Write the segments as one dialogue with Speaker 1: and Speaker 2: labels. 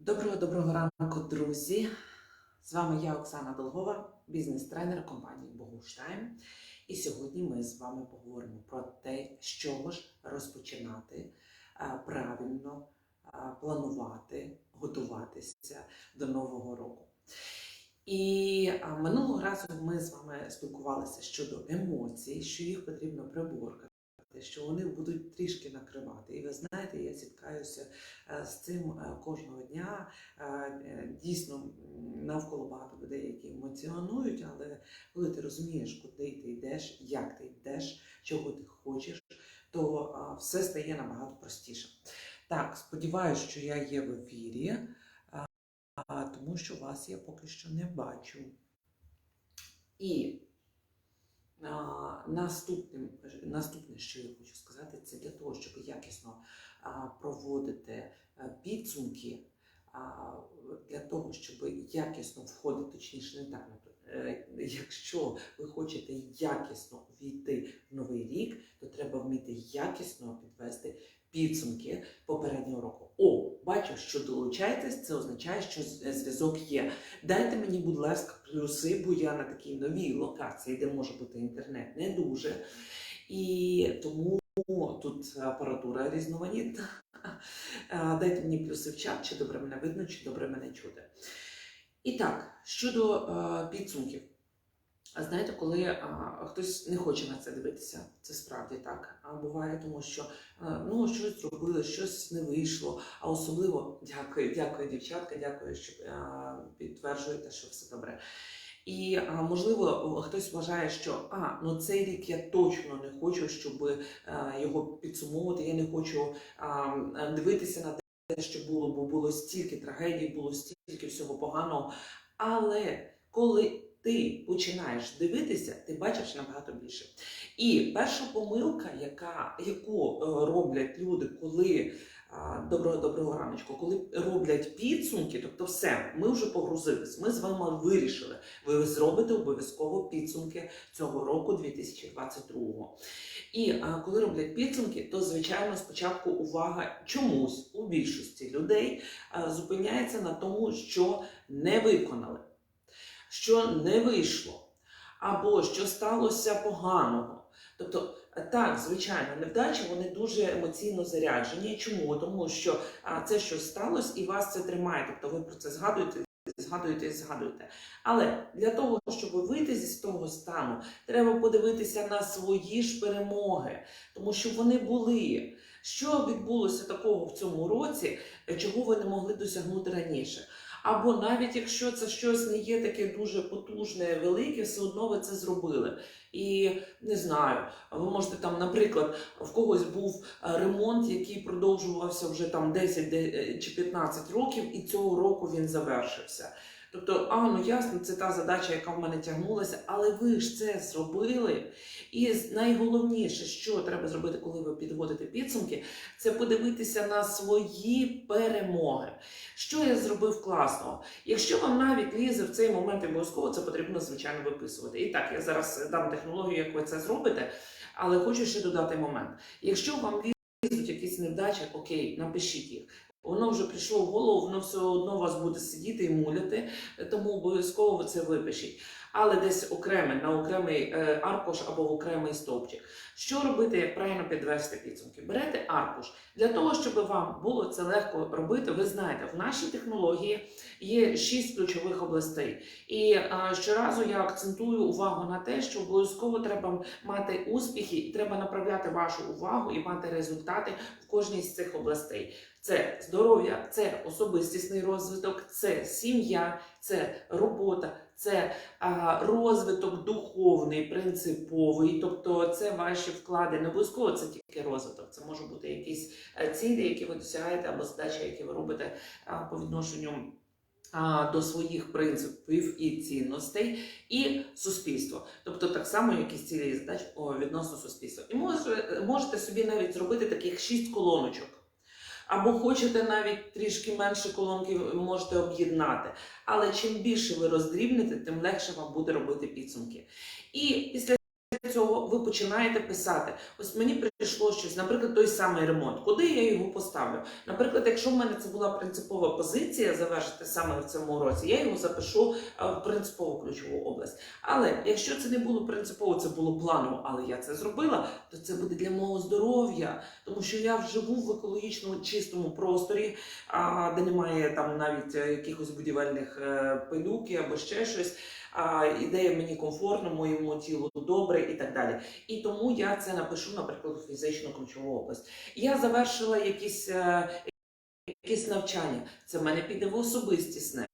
Speaker 1: Доброго доброго ранку, друзі! З вами я, Оксана Долгова, бізнес-тренер компанії Богуштайм. І сьогодні ми з вами поговоримо про те, з чого ж розпочинати правильно планувати, готуватися до нового року. І минулого разу ми з вами спілкувалися щодо емоцій, що їх потрібно приборкати, що вони будуть трішки накривати. І ви знаєте, я зіткаюся е, з цим е, кожного дня. Е, Дійсно, навколо багато людей, які емоціонують, але коли ти розумієш, куди ти йдеш, як ти йдеш, чого ти хочеш, то все стає набагато простіше. Так, сподіваюся, що я є в ефірі, тому що вас я поки що не бачу. І а, наступним, наступне, що я хочу сказати, це для того, щоб якісно проводити е, підсумки, для того, щоб якісно входити, точніше, не так, е, якщо ви хочете якісно війти в новий рік, то треба вміти якісно підвести підсумки попереднього року. О, бачу, що долучаєтесь, це означає, що е, зв'язок є. Дайте мені, будь ласка, плюси, бо я на такій новій локації, де може бути інтернет, не дуже. І тому тут апаратура різноманітна. Дайте мені плюси в чат, чи добре мене видно, чи добре мене чути. І так, щодо е, підсумків. А знаєте, коли а, хтось не хоче на це дивитися, це справді так. А буває, тому що е, ну щось зробили, щось не вийшло. А особливо дякую, дякую, дівчатка, дякую, що е, підтверджуєте, що все добре. І а, можливо, хтось вважає, що а ну цей рік я точно не хочу, щоб е, його підсумовувати. Я не хочу а, е, дивитися на те, що було, бо було стільки трагедій, було стільки всього поганого. Але коли ти починаєш дивитися, ти бачиш набагато більше. І перша помилка, яка, яку е, роблять люди, коли доброго доброго раночку, коли роблять підсумки, тобто все, ми вже погрузились, ми з вами вирішили. Ви зробите обов'язково підсумки цього року 2022. І а, коли роблять підсумки, то звичайно спочатку увага чомусь у більшості людей зупиняється на тому, що не виконали, що не вийшло, або що сталося поганого. Тобто, так, звичайно, невдачі вони дуже емоційно заряджені. Чому? Тому що це щось сталося і вас це тримає. Тобто ви про це згадуєте, згадуєте і згадуєте. Але для того, щоб вийти зі того стану, треба подивитися на свої ж перемоги, тому що вони були. Що відбулося такого в цьому році, е, чого ви не могли досягнути раніше? Або навіть якщо це щось не є таке дуже потужне, велике, все одно ви це зробили. І не знаю, ви можете там, наприклад, в когось був е, ремонт, який продовжувався вже там 10 е, чи 15 років, і цього року він завершився. Тобто, а ну ясно, це та задача, яка в мене тягнулася, але ви ж це зробили. І найголовніше, що треба зробити, коли ви підводите підсумки, це подивитися на свої перемоги. Що я зробив класного? Якщо вам навіть лізе в цей момент обов'язково, це потрібно звичайно виписувати. І так, я зараз дам технологію, як ви це зробите, але хочу ще додати момент. Якщо вам лізуть якісь невдачі, окей, напишіть їх. Воно вже прийшло в голову, воно все одно вас буде сидіти і муляти, тому обов'язково це випишіть. Але десь окреме, на окремий е, аркуш або в окремий стовпчик. Що робити, як правильно підвести підсумки? Берете аркуш. Для того, щоб вам було це легко робити, ви знаєте, в нашій технології є шість ключових областей. І е, щоразу я акцентую увагу на те, що обов'язково треба мати успіхи, і треба направляти вашу увагу і мати результати в кожній з цих областей. Це здоров'я, це особистісний розвиток, це сім'я, це робота, це розвиток духовний, принциповий, тобто це ваші вклади. Не обов'язково це тільки розвиток. Це може бути якісь е, цілі, які ви досягаєте, або задачі, які ви робите по відношенню. До своїх принципів і цінностей, і суспільство, тобто так само якісь цілі і задач о, відносно суспільства. І може, можете собі навіть зробити таких шість колоночок. Або хочете навіть трішки менше колонки можете об'єднати. Але чим більше ви роздрібнете, тим легше вам буде робити підсумки. І після цього ви починаєте писати: ось мені прийшло щось, наприклад, той самий ремонт, куди я його поставлю? Наприклад, якщо в мене це була принципова позиція завершити саме в цьому році, я його запишу е, в принципову ключову область. Але якщо це не було принципово, це було планово, але я це зробила, то це буде для мого здоров'я, тому що я живу в екологічно чистому просторі, де немає там навіть е, якихось будівельних е, пилюки або ще щось. А, ідея мені комфортно, моєму тілу добре і так далі. І тому я це напишу, наприклад, у фізичну ключову область. Я завершила якісь, е, якісь навчання. Це в мене піде в особистісне.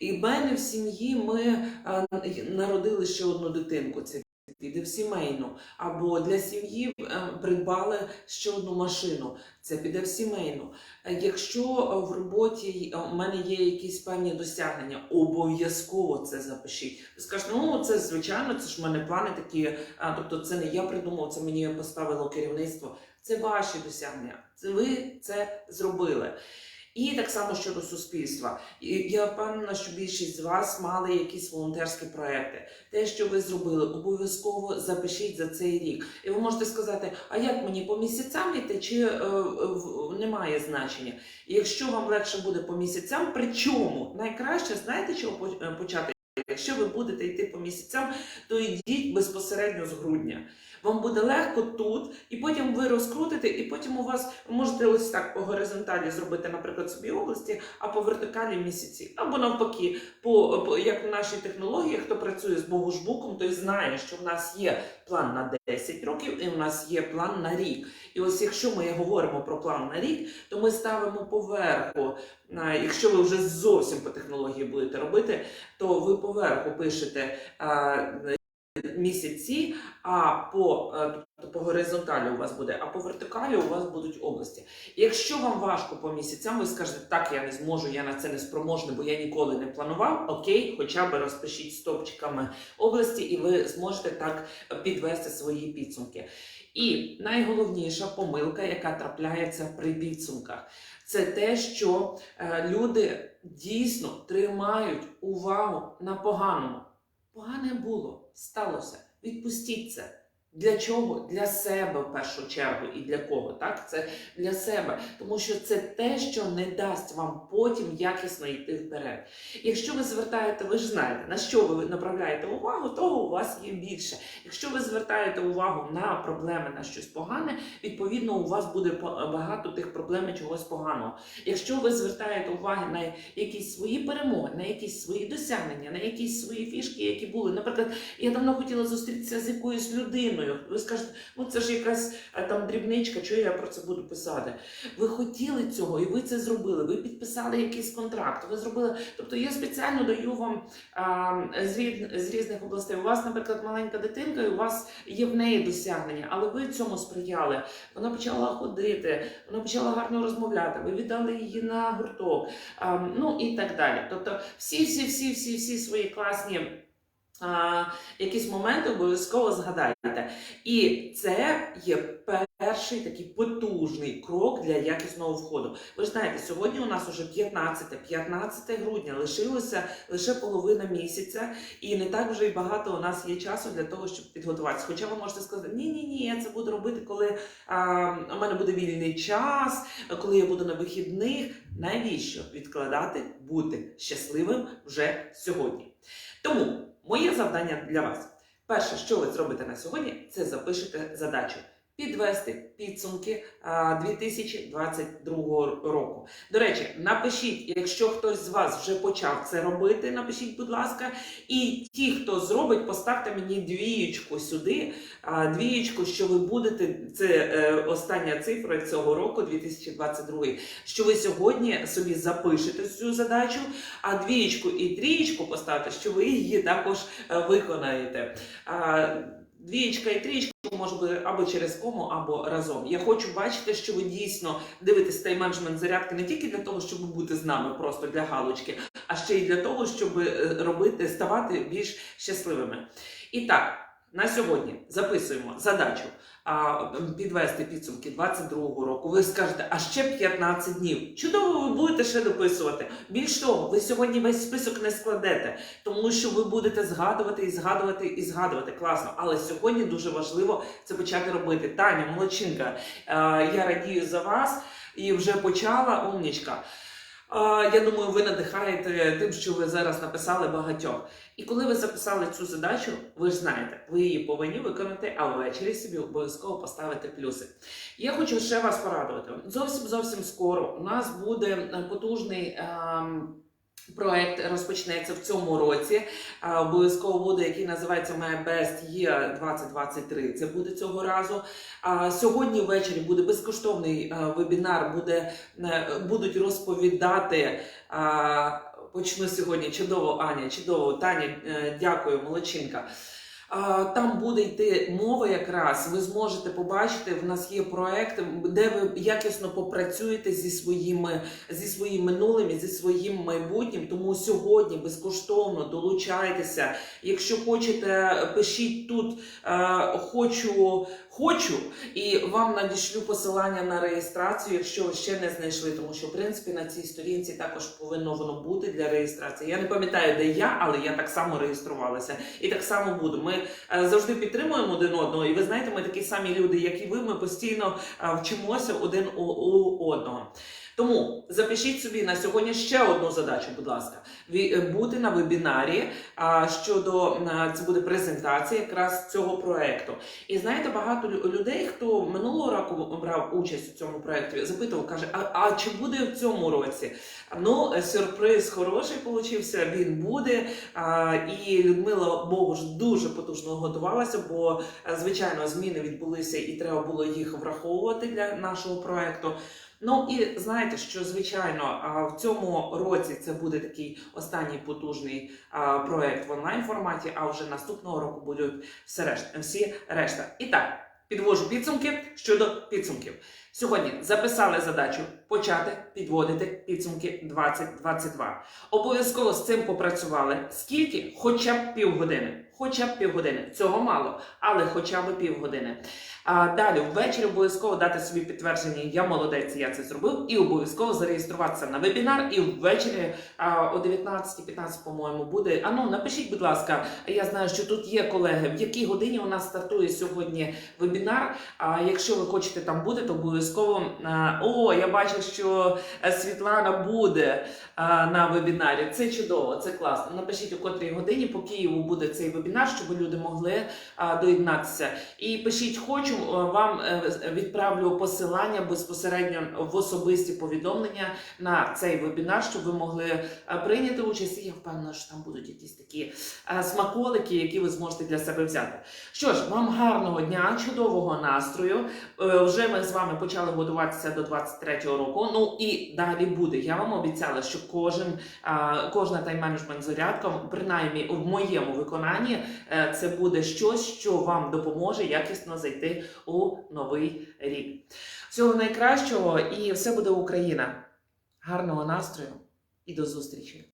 Speaker 1: І в мене в сім'ї ми е, народили ще одну дитинку. Це піде в сімейну. Або для сім'ї е, придбали ще одну машину. Це піде в сімейну. Е, Якщо е, в роботі у мене є якісь певні досягнення, обов'язково це запишіть. Ви скажете, ну це звичайно, це ж в мене плани такі. Тобто, це не я придумав, це мені поставило керівництво. Це ваші досягнення. Ви це зробили. І так само щодо суспільства. Я впевнена, що більшість з вас мали якісь волонтерські проекти. Те, що ви зробили, обов'язково запишіть за цей рік. І ви можете сказати, а як мені по місяцям йти, чи е, е, немає значення? І якщо вам легше буде по місяцям, причому найкраще, знаєте, чого е, почати? Якщо ви будете йти по місяцям, то йдіть безпосередньо з грудня. Вам буде легко тут, і потім ви розкрутите, і потім у вас можете ось так по горизонталі зробити, наприклад, собі області, а по вертикалі місяці. Або навпаки, по, по як в нашій технології, хто працює з богушбуком, той знає, що в нас є план на 10 років, і в нас є план на рік. І ось якщо ми говоримо про план на рік, то ми ставимо поверху. Якщо ви вже зовсім по технології будете робити, то ви поверху пишете а, місяці, а по, е, тобто по горизонталі у вас буде, а по вертикалі у вас будуть області. Якщо вам важко по місяцям, ви скажете, так, я не зможу, я на це не спроможний, бо я ніколи не планував. Окей, хоча б розпишіть стопчиками області, і ви зможете так підвести свої підсумки. І найголовніша помилка, яка трапляється при підсумках, це те, що е, люди дійсно тримають увагу на поганому. Погане було, сталося. Відпустіть це. Для чого? Для себе в першу чергу і для кого? Так, це для себе, тому що це те, що не дасть вам потім якісно йти вперед. Якщо ви звертаєте, ви ж знаєте, на що ви направляєте увагу, того у вас є більше. Якщо ви звертаєте увагу на проблеми, на щось погане, відповідно, у вас буде багато тих проблем і чогось поганого. Якщо ви звертаєте увагу на якісь свої перемоги, на якісь свої досягнення, на якісь свої фішки, які були, наприклад, я давно хотіла зустрітися з якоюсь людиною. Ви скажете, ну це ж якась там дрібничка, чого я про це буду писати. Ви хотіли цього, і ви це зробили. Ви підписали якийсь контракт. Ви зробили. Тобто я спеціально даю вам а, з, різ- з різних областей. У вас, наприклад, маленька дитинка, і у вас є в неї досягнення, але ви цьому сприяли. Вона почала ходити, вона почала гарно розмовляти. Ви віддали її на гурток. А, ну і так далі. Тобто, всі, всі, всі, всі, всі свої класні. А, якісь моменти обов'язково згадайте. І це є перший такий потужний крок для якісного входу. Ви ж знаєте, сьогодні у нас уже 15, 15 грудня лишилося лише половина місяця, і не так вже й багато у нас є часу для того, щоб підготуватися. Хоча ви можете сказати, ні, ні, ні, я це буду робити, коли а, у мене буде вільний час, коли я буду на вихідних. Навіщо відкладати бути щасливим вже сьогодні? Тому моє завдання для вас. Перше, що ви зробите на сьогодні, це запишете задачу. Підвести підсумки 2022 року. До речі, напишіть, якщо хтось з вас вже почав це робити, напишіть, будь ласка. І ті, хто зробить, поставте мені двієчку сюди. Двієчку, що ви будете, це е, остання цифра цього року, 2022, що ви сьогодні собі запишете цю задачу, а двієчку і трієчку поставте, що ви її також е, виконаєте. Двієчка і трієчка може бути або через кому, або разом. Я хочу бачити, що ви дійсно дивитесь тайм-менеджмент зарядки не тільки для того, щоб бути з нами просто для галочки, а ще й для того, щоб е, робити, ставати більш щасливими. І так, на сьогодні записуємо задачу а, підвести підсумки 22-го року. Ви скажете, а ще 15 днів. Чудово, ви будете ще дописувати. Більш того, ви сьогодні весь список не складете, тому що ви будете згадувати і згадувати і згадувати. Класно. Але сьогодні дуже важливо це почати робити. Таня, молодчинка, е, я радію за вас і вже почала умнічка. Я думаю, ви надихаєте тим, що ви зараз написали багатьох. І коли ви записали цю задачу, ви ж знаєте, ви її повинні виконати, а ввечері собі обов'язково поставити плюси. Я хочу ще вас порадувати. Зовсім зовсім скоро у нас буде потужний. ем, Проект розпочнеться в цьому році. Обов'язково буде, який називається My Best Year 2023. Це буде цього разу. Сьогодні ввечері буде безкоштовний вебінар. Буде е, будуть розповідати. Почну сьогодні. Чудово, Аня, чудово. Таня, е, дякую, молодчинка. Там буде йти мова якраз. Ви зможете побачити, в нас є проект, де ви якісно попрацюєте зі своїми зі своїм минулим і зі своїм майбутнім. Тому сьогодні безкоштовно долучайтеся. Якщо хочете, пишіть тут е, хочу, хочу, і вам надішлю посилання на реєстрацію, якщо ви ще не знайшли, тому що в принципі на цій сторінці також повинно воно бути для реєстрації. Я не пам'ятаю, де я, але я так само реєструвалася і так само буду. Ми е, завжди підтримуємо один одного, і ви знаєте, ми такі самі люди, як і ви. Ми постійно е, вчимося один у одного. Тому запишіть собі на сьогодні ще одну задачу, будь ласка, е, бути на вебінарі щодо це буде презентація якраз цього проекту. І знаєте, багато людей, хто минулого року брав участь у цьому проекті, запитував, каже: а, а чи буде в цьому році? Ну, е, сюрприз хороший получився. Він буде. І Людмила Богу ж дуже потужно готувалася, бо е, звичайно зміни відбулися, і треба було їх враховувати для нашого проекту. Ну і знаєте, що звичайно в цьому році це буде такий останній потужний проект в онлайн форматі. А вже наступного року будуть все решта, всі решта. І так, підвожу підсумки щодо підсумків. Сьогодні записали задачу почати підводити підсумки 2022. Обов'язково з цим попрацювали. Скільки? Хоча б півгодини. Хоча б півгодини. Цього мало, але хоча б півгодини. А далі ввечері обов'язково дати собі підтвердження, я молодець, я це зробив, і обов'язково зареєструватися на вебінар. І ввечері а, о 19.15, по-моєму, буде. А ну напишіть, будь ласка, я знаю, що тут є колеги, в якій годині у нас стартує сьогодні вебінар. А якщо ви хочете там бути, то обов'язково о, я бачу, що е, Світлана буде а, на вебінарі. Це чудово, це класно. Напишіть у котрій годині по Києву буде цей вебінар, щоб люди могли доєднатися. І пишіть хочу, е, вам е, відправлю посилання безпосередньо в особисті повідомлення на цей вебінар, щоб ви могли е, прийняти участь. І я впевнена, що там будуть якісь такі смаколики, які ви зможете для себе взяти. Що ж, вам гарного дня, чудового настрою. Вже ми з вами почали готуватися до 23-го року. Ну і далі буде. Я вам обіцяла, що кожен кожна тайм-менеджмент зарядка, принаймні в моєму виконанні, е, це буде щось, що вам допоможе якісно зайти у новий рік. Всього найкращого і все буде Україна. Гарного настрою і до зустрічі!